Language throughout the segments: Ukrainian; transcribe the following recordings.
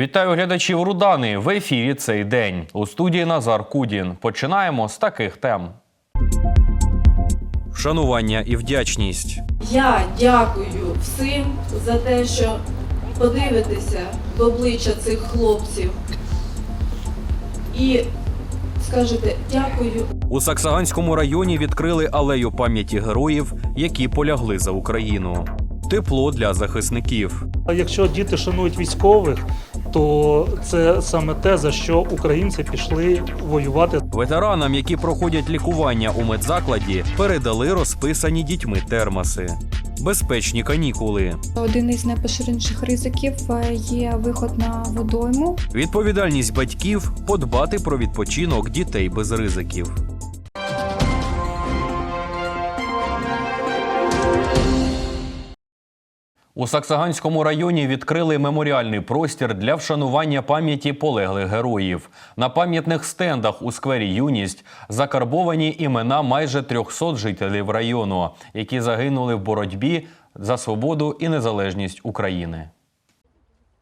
Вітаю глядачів Рудани. В ефірі цей день. У студії Назар Кудін. Починаємо з таких тем. Вшанування і вдячність. Я дякую всім за те, що подивитеся в обличчя цих хлопців і скажете дякую. У Саксаганському районі відкрили алею пам'яті героїв, які полягли за Україну. Тепло для захисників. А Якщо діти шанують військових, то це саме те, за що українці пішли воювати. Ветеранам, які проходять лікування у медзакладі, передали розписані дітьми термоси. Безпечні канікули. Один із найпоширеніших ризиків е, є виход на водойму. Відповідальність батьків подбати про відпочинок дітей без ризиків. У Саксаганському районі відкрили меморіальний простір для вшанування пам'яті полеглих героїв. На пам'ятних стендах у сквері Юність закарбовані імена майже 300 жителів району, які загинули в боротьбі за свободу і незалежність України.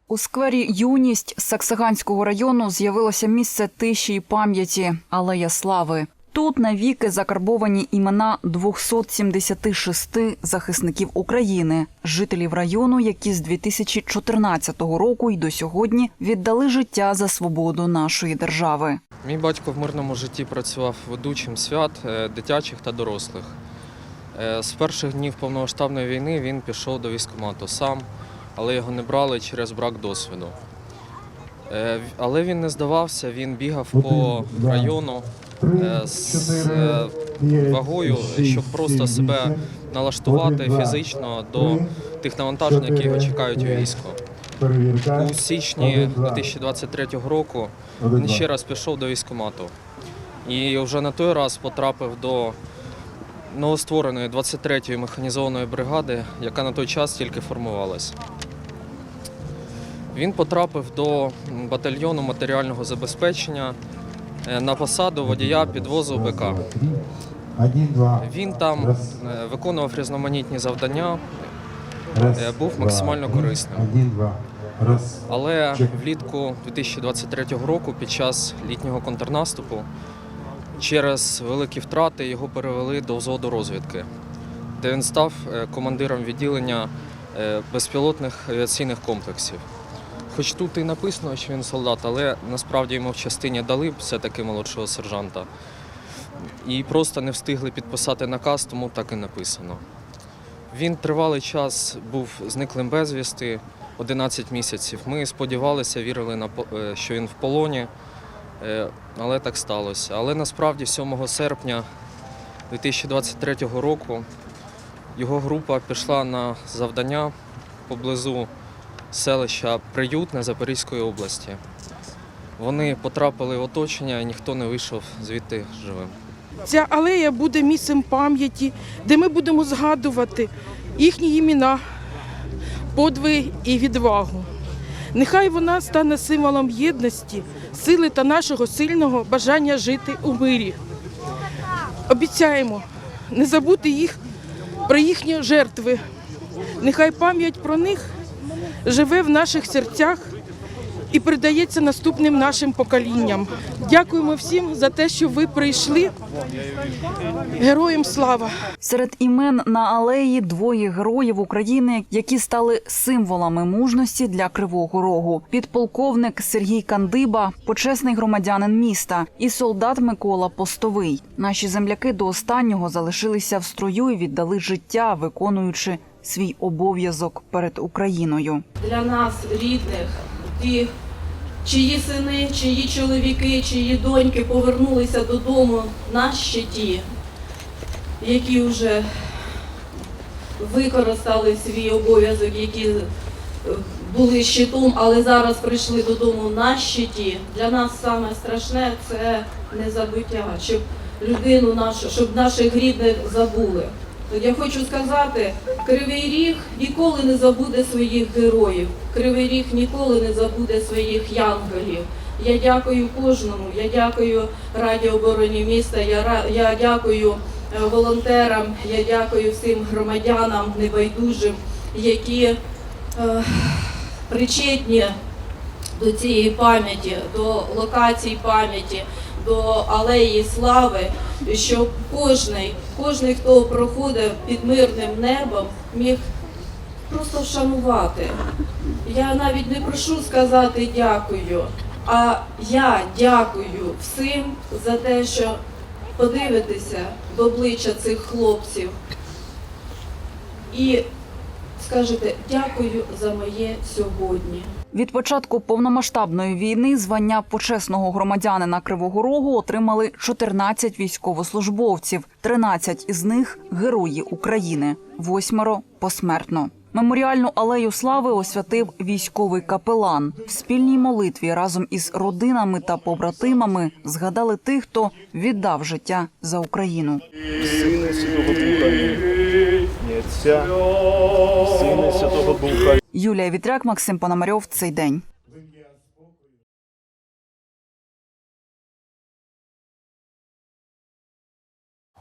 У сквері Юність Саксаганського району з'явилося місце тиші й пам'яті Алея Слави. Тут навіки закарбовані імена 276 захисників України, жителів району, які з 2014 року й до сьогодні віддали життя за свободу нашої держави. Мій батько в мирному житті працював ведучим свят е, дитячих та дорослих. Е, З перших днів повномасштабної війни він пішов до військкомату сам, але його не брали через брак досвіду. Е, Але він не здавався, він бігав по району з е, вагою, щоб просто себе налаштувати фізично до тих навантажень, які його чекають у війську. У січні 2023 року він ще раз пішов до військкомату. І вже на той раз потрапив до новоствореної 23-ї механізованої бригади, яка на той час тільки формувалась. Він потрапив до батальйону матеріального забезпечення е, на посаду водія підвозу БК. Він там е, виконував різноманітні завдання, е, був максимально корисним. Але влітку 2023 року, під час літнього контрнаступу, через великі втрати його перевели до взводу розвідки, де він став е, командиром відділення е, безпілотних авіаційних комплексів. Хоч тут і написано, що він солдат, але насправді йому в частині дали все-таки молодшого сержанта. І просто не встигли підписати наказ, тому так і написано. Він тривалий час був зниклим безвісти, 11 місяців. Ми сподівалися, вірили, е, що він в полоні, е, але так сталося. Але насправді 7 серпня 2023 року його група пішла на завдання поблизу селища Приютне Запорізької області. Вони потрапили в оточення і ніхто не вийшов звідти живим. Ця алея буде місцем пам'яті, де ми будемо згадувати їхні імена, подвиг і відвагу. Нехай вона стане символом єдності, сили та нашого сильного бажання жити у мирі. Обіцяємо не забути їх про їхні жертви. Нехай пам'ять про них живе в наших серцях і передається наступним нашим поколінням. Дякуємо всім за те, що ви прийшли. Героям слава! Серед імен на алеї двоє героїв України, які стали символами мужності для Кривого Рогу. Підполковник Сергій Кандиба, почесний громадянин міста, і солдат Микола Постовий. Наші земляки до останнього залишилися в строю і віддали життя, виконуючи свій обов'язок перед Україною. для нас, рідних, тих, чиї сини, чиї чоловіки, чиї доньки повернулися додому на щиті, які вже використали свій обов'язок, які е, були щитом, але зараз прийшли додому на щиті. Для нас саме страшне це незабуття, щоб людину нашу, щоб наших рідних забули. Я хочу сказати, Кривий Ріг ніколи не забуде своїх героїв. Кривий Ріг ніколи не забуде своїх янголів. Я дякую кожному. Я дякую Раді обороні міста. Я я дякую е, волонтерам. Я дякую всім громадянам небайдужим, які е, причетні до цієї пам'яті, до локацій пам'яті, до алеї слави, щоб кожний, кожний, хто проходив під мирним небом, міг просто вшанувати. Я навіть не прошу сказати дякую, а я дякую всім за те, що подивитеся до обличчя цих хлопців і скажете дякую за моє сьогодні. Від початку повномасштабної війни звання почесного громадянина Кривого Рогу отримали 14 військовослужбовців. 13 із них герої України, восьмеро посмертно. Меморіальну алею слави освятив військовий капелан. В спільній молитві разом із родинами та побратимами згадали тих, хто віддав життя за Україну. Сина Святого Духа, і Святого Духа. Юлія Вітряк, Максим Пономарьов. Цей день.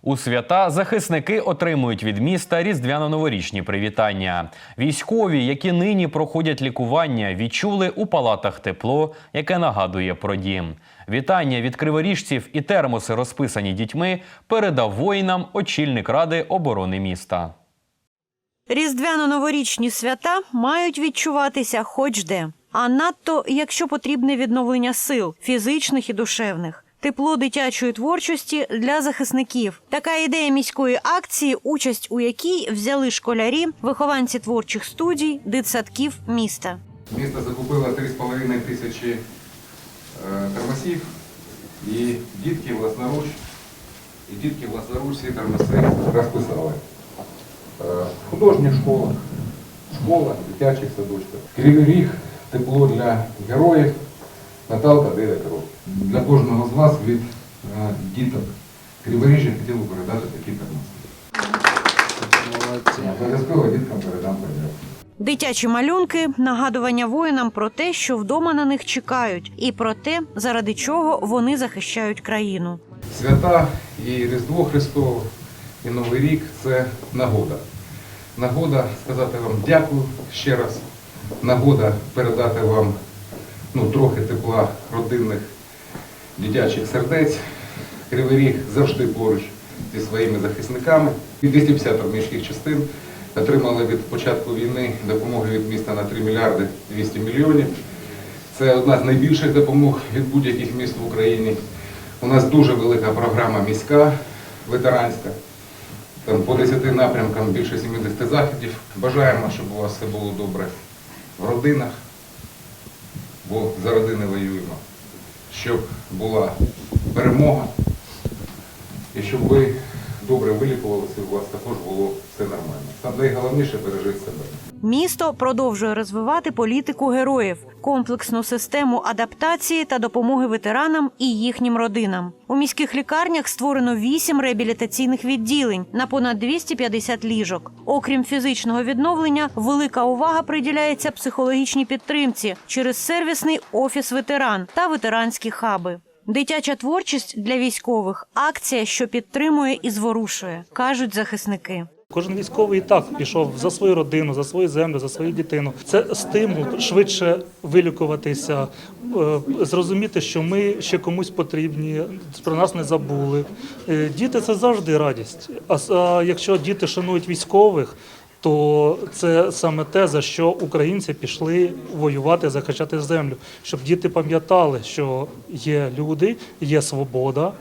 У свята захисники отримують від міста різдвяно-новорічні привітання. Військові, які нині проходять лікування, відчули у палатах тепло, яке нагадує про дім. Вітання від криворіжців і термоси, розписані дітьми, передав воїнам очільник ради оборони міста. Різдвяно-новорічні свята мають відчуватися хоч де. А надто, якщо потрібне відновлення сил фізичних і душевних. Тепло дитячої творчості для захисників. Така ідея міської акції, участь у якій взяли школярі, вихованці творчих студій, дитсадків міста. Місто закупило 3,5 тисячі е, термосів, і дітки власноруч, і дітки власноруч ці термоси розписали. В художніх школах, школах, дитячих садочках. Кривий ріг, тепло для героїв, Наталка 9 років. Для кожного з вас від е, діток Криворіжжя хотів би передати такі термоси. Обов'язково діткам передам подяку. Дитячі малюнки нагадування воїнам про те, що вдома на них чекають, і про те, заради чого вони захищають країну. Свята і Різдво Христове, і Новий рік це нагода. Нагода сказати вам дякую ще раз. Нагода передати вам ну, трохи тепла родинних дитячих сердець. Кривий Ріг завжди поруч зі своїми захисниками. І 250 армійських частин отримали від початку війни допомоги від міста на 3 мільярди 200 мільйонів. Це одна з найбільших допомог від будь-яких міст в Україні. У нас дуже велика програма міська, ветеранська. Там по 10 напрямкам більше 70 заходів. Бажаємо, щоб у вас все було добре в родинах, бо за родини воюємо. Щоб була перемога і щоб ви вилікувалися, у вас також було все нормально. Найголовніше бережіть себе. Місто продовжує розвивати політику героїв, комплексну систему адаптації та допомоги ветеранам і їхнім родинам. У міських лікарнях створено вісім реабілітаційних відділень на понад 250 ліжок. Окрім фізичного відновлення, велика увага приділяється психологічній підтримці через сервісний офіс ветеран та ветеранські хаби. Дитяча творчість для військових акція, що підтримує і зворушує, кажуть захисники. Кожен військовий і так пішов за свою родину, за свою землю, за свою дитину. Це стимул швидше вилікуватися, е, зрозуміти, що ми ще комусь потрібні, про нас не забули. Е, Діти це завжди радість. А якщо діти шанують військових, то це саме те, за що українці пішли воювати, захищати землю, щоб діти пам'ятали, що є люди, є свобода,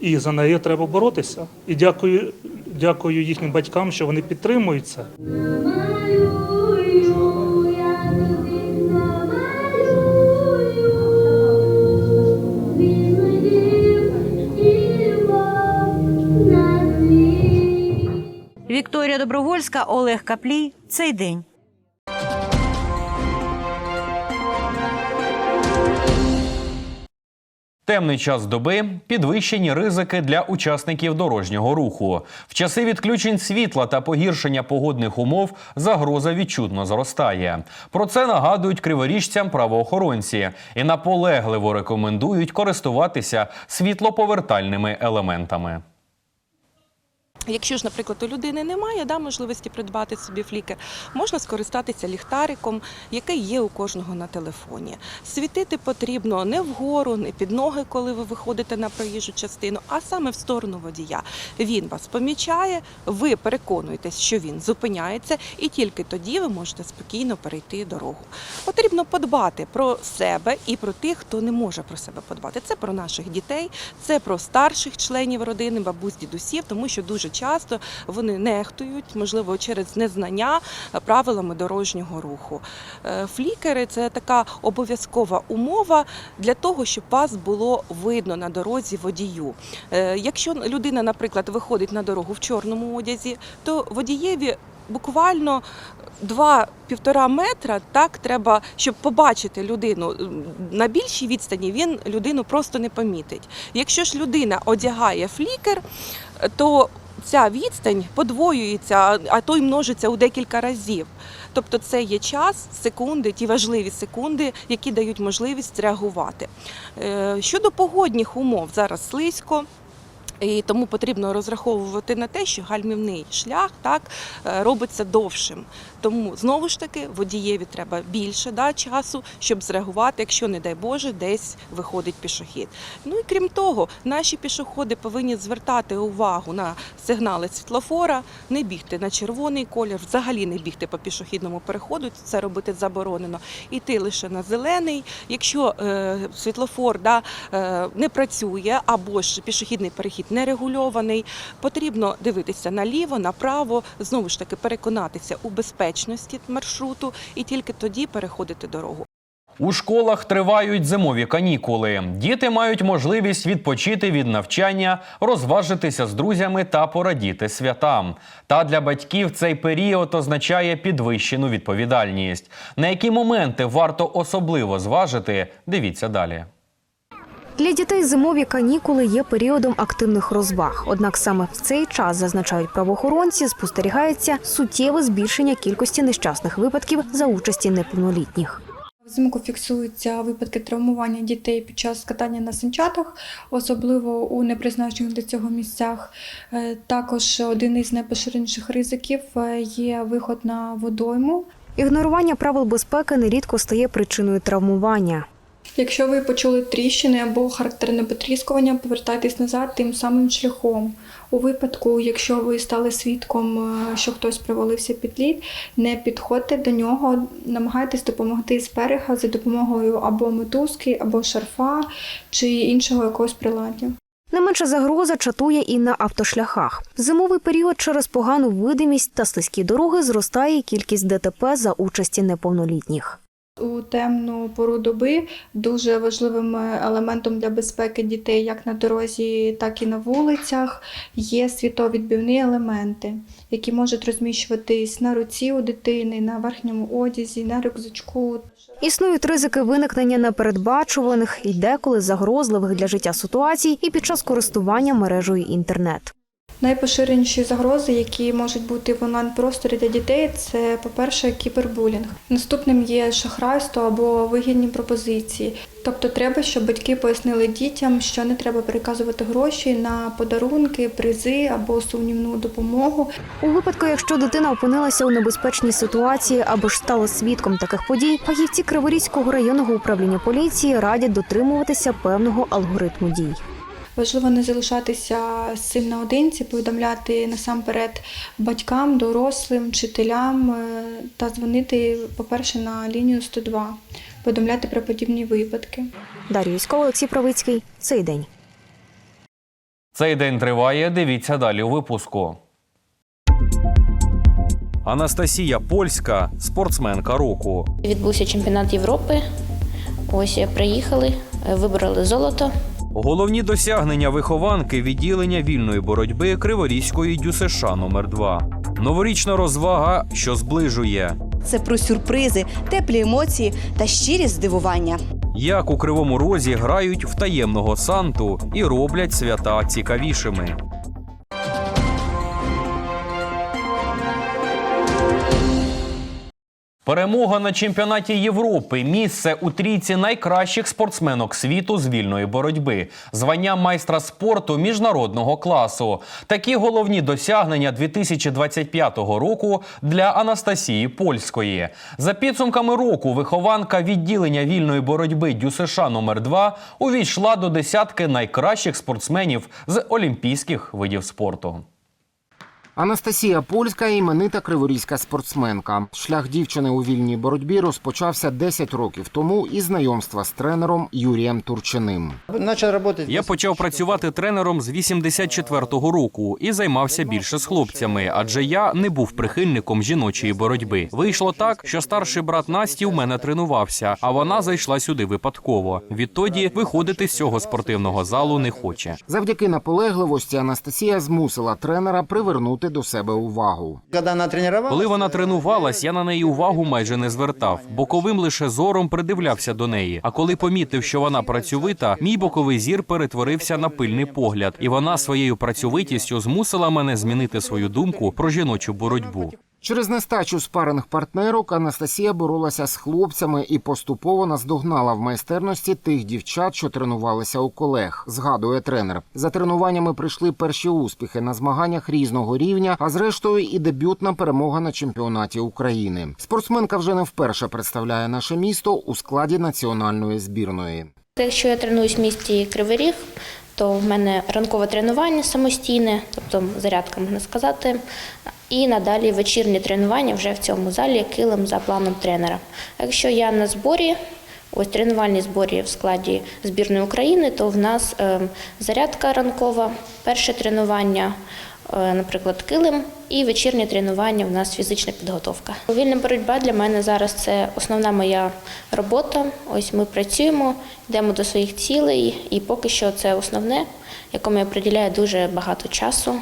і за неї треба боротися. І дякую, дякую їхнім батькам, що вони підтримують це. Вікторія Добровольська, Олег Каплій. Цей день. Темний час доби підвищені ризики для учасників дорожнього руху. В часи відключень світла та погіршення погодних умов загроза відчутно зростає. Про це нагадують криворіжцям правоохоронці і наполегливо рекомендують користуватися світлоповертальними елементами. Якщо ж, наприклад, у людини немає да, можливості придбати собі флікер, можна скористатися ліхтариком, який є у кожного на телефоні. Світити потрібно не вгору, не під ноги, коли ви виходите на проїжджу частину, а саме в сторону водія. Він вас помічає, ви переконуєтесь, що він зупиняється, і тільки тоді ви можете спокійно перейти дорогу. Потрібно подбати про себе і про тих, хто не може про себе подбати. Це про наших дітей, це про старших членів родини, бабусь, дідусів, тому що дуже часто вони нехтують, можливо, через незнання правилами дорожнього руху. Е, Флікери це така обов'язкова умова для того, щоб вас було видно на дорозі водію. Е, Якщо людина, наприклад, виходить на дорогу в чорному одязі, то водієві буквально два-півтора метра так треба, щоб побачити людину на більшій відстані, він людину просто не помітить. Якщо ж людина одягає флікер, то ця відстань подвоюється, а- то й множиться у декілька разів. Тобто це є час, секунди, ті важливі секунди, які дають можливість реагувати. Е, Щодо погодних умов, зараз слизько. І тому потрібно розраховувати на те, що гальмівний шлях так е, робиться довшим. Тому знову ж таки водієві треба більше да, часу, щоб зреагувати, якщо, не дай Боже, десь виходить пішохід. Ну і крім того, наші пішоходи повинні звертати увагу на сигнали світлофора, не бігти на червоний колір, взагалі не бігти по пішохідному переходу. Це робити заборонено. Іти лише на зелений. Якщо е, світлофор да, е, не працює або ж пішохідний перехід не регульований, потрібно дивитися наліво, направо, знову ж таки переконатися у безпечності маршруту і тільки тоді переходити дорогу. У школах тривають зимові канікули. Діти мають можливість відпочити від навчання, розважитися з друзями та порадіти святам. Та для батьків цей період означає підвищену відповідальність. На які моменти варто особливо зважити? Дивіться далі. Для дітей зимові канікули є періодом активних розваг. Однак саме в цей час, зазначають правоохоронці, спостерігається суттєве збільшення кількості нещасних випадків за участі неповнолітніх. Взимку фіксуються випадки травмування дітей під час катання на санчатах, особливо у непризначених для цього місцях. Е, Також один із найпоширеніших ризиків е, є виход на водойму. Ігнорування правил безпеки нерідко стає причиною травмування. Якщо ви почули тріщини або характерне потріскування, повертайтесь назад тим самим шляхом. У випадку, якщо ви стали свідком, е, що хтось провалився під лід, не підходьте до нього, намагайтесь допомогти з берега за допомогою або мотузки, або шарфа чи іншого якогось приладдя. Не менша загроза чатує і на автошляхах. В Зимовий період через погану видимість та слизькі дороги зростає кількість ДТП за участі неповнолітніх. У темну пору доби дуже важливим е, елементом для безпеки дітей як на дорозі, так і на вулицях є світовідбивні елементи, які можуть розміщуватись на руці у дитини, на верхньому одязі, на рюкзачку. Існують ризики виникнення непередбачуваних і деколи загрозливих для життя ситуацій і під час користування мережею інтернет. Найпоширеніші загрози, які можуть бути в онлайн-просторі для дітей, це, по-перше, кібербулінг. Наступним є шахрайство або вигідні пропозиції. Тобто треба, щоб батьки пояснили дітям, що не треба переказувати гроші на подарунки, призи або сумнівну допомогу. У випадку, якщо дитина опинилася у небезпечній ситуації або ж стала свідком таких подій, фахівці Криворізького районного управління поліції радять дотримуватися певного алгоритму дій. Важливо не залишатися з цим наодинці, повідомляти насамперед батькам, дорослим, вчителям е, та дзвонити, по-перше, на лінію 102, повідомляти про подібні випадки. Дар'я Юськова, Олексій Правицький. Цей день. Цей день триває. Дивіться далі у випуску. Анастасія Польська, спортсменка року. Відбувся чемпіонат Європи. Ось приїхали, вибрали золото. Головні досягнення вихованки відділення вільної боротьби Криворізької ДЮСШ номер 2 Новорічна розвага, що зближує. Це про сюрпризи, теплі емоції та щирі здивування. Як у Кривому Розі грають в таємного Санту і роблять свята цікавішими. Перемога на чемпіонаті Європи, місце у трійці найкращих спортсменок світу з вільної боротьби, звання майстра спорту міжнародного класу. Такі головні досягнення 2025 року для Анастасії Польської. За підсумками року, вихованка відділення вільної боротьби ДЮСШ номер 2 увійшла до десятки найкращих спортсменів з олімпійських видів спорту. Анастасія Польська іменита криворізька спортсменка. Шлях дівчини у вільній боротьбі розпочався 10 років тому із знайомства з тренером Юрієм Турчиним. Я почав працювати тренером з 84-го року і займався більше з хлопцями, адже я не був прихильником жіночої боротьби. Вийшло так, що старший брат Насті у мене тренувався, а вона зайшла сюди випадково. Відтоді виходити з цього спортивного залу не хоче. Завдяки наполегливості Анастасія змусила тренера привернути до себе увагу. Коли вона тренувалась, я на неї увагу майже не звертав. Боковим лише зором придивлявся до неї. А коли помітив, що вона працьовита, мій боковий зір перетворився на пильний погляд, і вона своєю працьовитістю змусила мене змінити свою думку про жіночу боротьбу. Через нестачу спаринг партнерок Анастасія боролася з хлопцями і поступово наздогнала в майстерності тих дівчат, що тренувалися у колег. Згадує тренер. За тренуваннями прийшли перші успіхи на змаганнях різного рівня, а зрештою і дебютна перемога на чемпіонаті України. Спортсменка вже не вперше представляє наше місто у складі національної збірної. Якщо я тренуюсь в місті Кривий Ріг, то в мене ранкове тренування самостійне, тобто зарядка можна сказати. І надалі вечірнє тренування вже в цьому залі килим за планом тренера. Якщо я на зборі, ось тренувальні зборі в складі збірної України, то в нас е, зарядка ранкова, перше тренування, е, наприклад, килим, і вечірнє тренування в нас фізична підготовка. Вільна боротьба для мене зараз це основна моя робота. Ось ми працюємо, йдемо до своїх цілей, і поки що це основне, якому я приділяю дуже багато часу.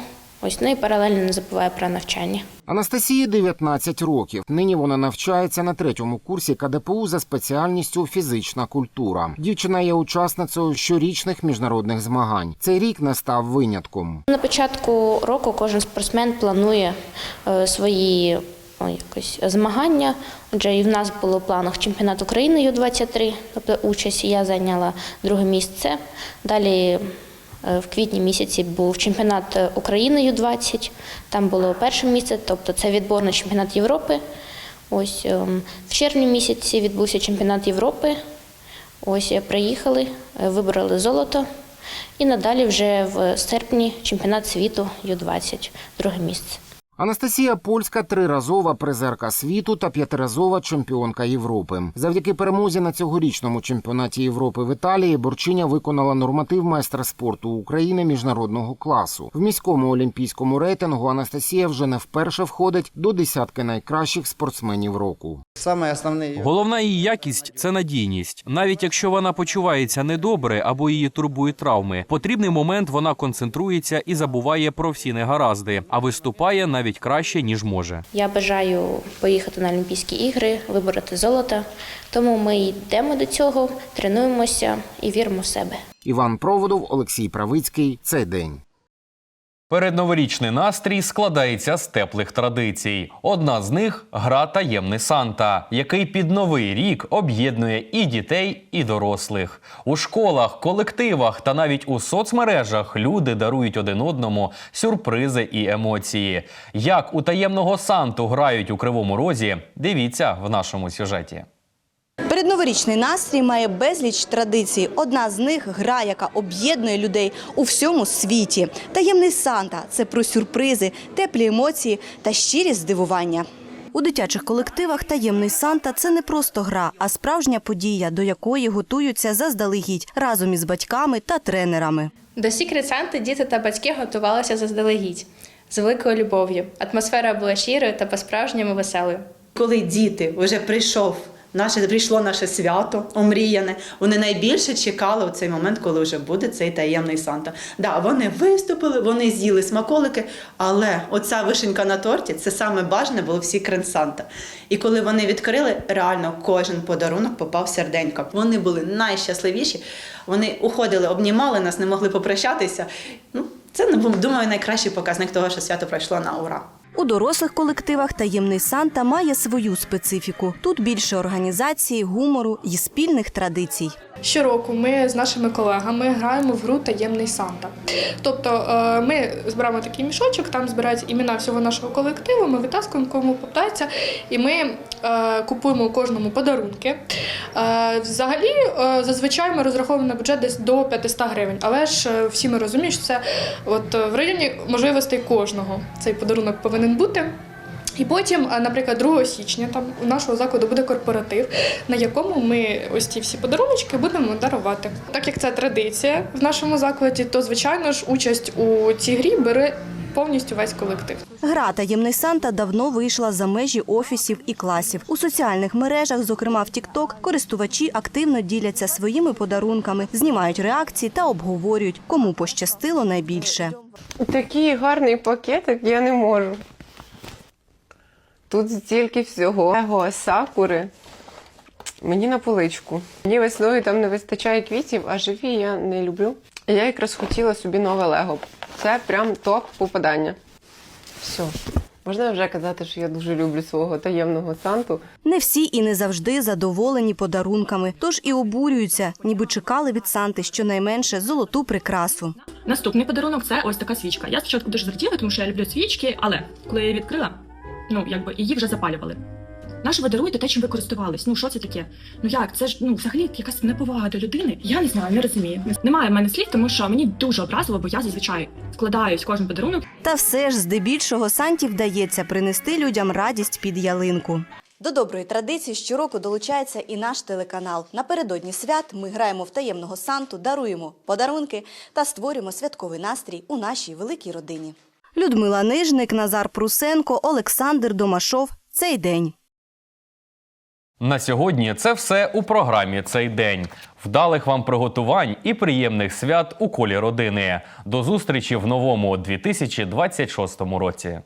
Ось ну і паралельно не забуваю про навчання. Анастасії 19 років. Нині вона навчається на третьому курсі КДПУ за спеціальністю фізична культура. Дівчина є учасницею щорічних міжнародних змагань. Цей рік не став винятком. На початку року кожен спортсмен планує е, свої якось змагання. Отже, і в нас було в планах чемпіонат України Ю-23, тобто участь. Я зайняла друге місце. Далі в квітні місяці був чемпіонат України Ю-20, там було перше місце, тобто це відбор на чемпіонат Європи. Ось ем, в червні місяці відбувся чемпіонат Європи. Ось е, приїхали, е, вибрали золото. І надалі вже в серпні чемпіонат світу Ю-20, друге місце. Анастасія Польська триразова призерка світу та п'ятиразова чемпіонка Європи. Завдяки перемозі на цьогорічному чемпіонаті Європи в Італії борчиня виконала норматив майстра спорту України міжнародного класу. В міському олімпійському рейтингу Анастасія вже не вперше входить до десятки найкращих спортсменів року. Головна її якість це надійність. Навіть якщо вона почувається недобре або її турбують травми, потрібний момент вона концентрується і забуває про всі негаразди, а виступає навіть краще ніж може. Я бажаю поїхати на Олімпійські ігри, вибороти золото. Тому ми йдемо до цього, тренуємося і віримо в себе. Іван Проводов, Олексій Правицький. Цей день. Передноворічний настрій складається з теплих традицій. Одна з них гра таємний Санта, який під новий рік об'єднує і дітей, і дорослих. У школах, колективах та навіть у соцмережах люди дарують один одному сюрпризи і емоції. Як у таємного Санту грають у кривому розі, дивіться в нашому сюжеті. Передноворічний настрій має безліч традицій. Одна з них гра, яка об'єднує людей у всьому світі. Таємний Санта це про сюрпризи, теплі емоції та щирі здивування. У дитячих колективах таємний Санта це не просто гра, а справжня подія, до якої готуються заздалегідь разом із батьками та тренерами. До Secret Santa діти та батьки готувалися заздалегідь з великою любов'ю. Атмосфера була щирою та по-справжньому веселою. Коли діти вже прийшов. Наше прийшло наше свято омріяне. Вони найбільше чекали у цей момент, коли вже буде цей таємний Санта. Да, вони виступили, вони з'їли смаколики, але оця вишенька на торті це саме бажане було всі крен Санта. І коли вони відкрили, реально кожен подарунок попав серденько. Вони були найщасливіші. Вони уходили, обнімали нас, не могли попрощатися. Ну, це думаю найкращий показник того, що свято пройшло на ура. У дорослих колективах таємний Санта має свою специфіку. Тут більше організації, гумору і спільних традицій. Щороку ми з нашими колегами граємо в гру Таємний Санта. Тобто е, ми збираємо такий мішочок, там збираються імена всього нашого колективу, ми витаскуємо кому попадається, і ми е, купуємо кожному подарунки. Е, Взагалі, зазвичай ми розраховуємо на бюджет десь до 500 гривень, але ж всі ми розуміємо, що це от в районі можливостей кожного цей подарунок повинен бути. І потім, наприклад, 2 січня там у нашого закладу буде корпоратив, на якому ми ось ці всі подаруночки будемо дарувати. Так як це традиція в нашому закладі, то звичайно ж участь у цій грі бере повністю весь колектив. Гра Таємний Санта давно вийшла за межі офісів і класів. У соціальних мережах, зокрема в TikTok, користувачі активно діляться своїми подарунками, знімають реакції та обговорюють, кому пощастило найбільше. Такий гарний пакетик я не можу. Тут стільки всього. Лего сакури. Мені на поличку. Мені весною там не вистачає квітів, а живі я не люблю. Я якраз хотіла собі нове Лего. Це прям топ попадання. Все. Можна вже казати, що я дуже люблю свого таємного Санту. Не всі і не завжди задоволені подарунками, тож і обурюються, ніби чекали від Санти щонайменше золоту прикрасу. Наступний подарунок це ось така свічка. Я спочатку дуже зраділа, тому що я люблю свічки, але коли я її відкрила, ну якби її вже запалювали. Нащо ви даруєте те, чим ви користувались? Ну що це таке? Ну як? Це ж ну взагалі якась неповага до людини. Я не знаю, не розумію. Немає в мене слів, тому що мені дуже образливо, бо я зазвичай складаюсь кожен подарунок. Та все ж здебільшого Санті вдається принести людям радість під ялинку. До доброї традиції щороку долучається і наш телеканал. Напередодні свят ми граємо в таємного Санту, даруємо подарунки та створюємо святковий настрій у нашій великій родині. Людмила Нижник, Назар Прусенко, Олександр Домашов. Цей день. На сьогодні це все у програмі цей день. Вдалих вам приготувань і приємних свят у колі родини. До зустрічі в новому 2026 році.